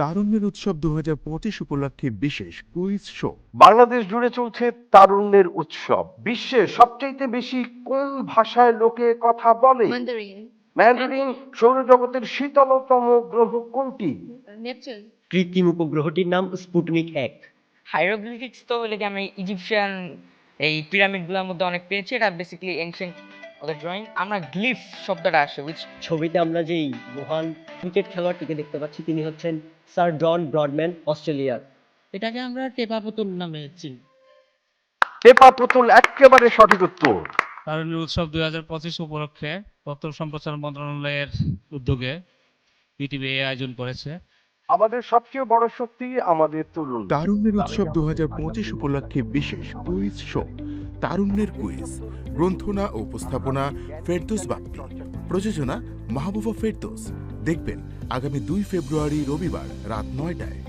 তারুণ্যের উৎসব দু পঁচিশ উপলক্ষে বিশেষ কুইজ শো। বাংলাদেশ জুড়ে চলছে তারুণ্যের উৎসব। বিশ্বে সবচাইতে বেশি কোন ভাষায় লোকে কথা বলে? ম্যান্ডারিন সৌরজগতের শীতলতম গ্রহ কোনটি. কৃত্রিম উপগ্রহটির নাম স্পুটনিক এক। হাইরোগ্লিফিক্স তো হলে কি আমি ইজিপশিয়ান এই পিরামিডগুলোর মধ্যে অনেক পেয়েছি এটা বেসিক্যালি এনশিয়েন্ট ওদের ড্রয়িং আমরা গ্লিফ শব্দটা আসে উইচ ছবিতে আমরা যেই মহান ক্রিকেট খেলোয়াড়টিকে দেখতে পাচ্ছি তিনি হচ্ছেন স্যার জন ব্রডম্যান অস্ট্রেলিয়ার। এটাকে আমরা টেপা পুতুল নামে চিনি। পেপা পুতুল একেবারে সঠিক উত্তর। তারুণ্যের উৎসব দুই হাজার পঁচিশ উপলক্ষে তথ্য সম্প্রচার মন্ত্রণালয়ের উদ্যোগে পিটিভি এই আয়োজন করেছে। আমাদের সবচেয়ে বড় শক্তি আমাদের তরুণ। তারুণ্যের উৎসব দুই হাজার পঁচিশ উপলক্ষে বিশেষ কুইজ শো। তারুণ্যের কুইজ, গ্রন্থনা ও উপস্থাপনা ফেরদোস বাপ্পি। প্রযোজনা মাহবুবা ফেরদোস। দেখবেন আগামী দুই ফেব্রুয়ারি রবিবার রাত নয়টায়।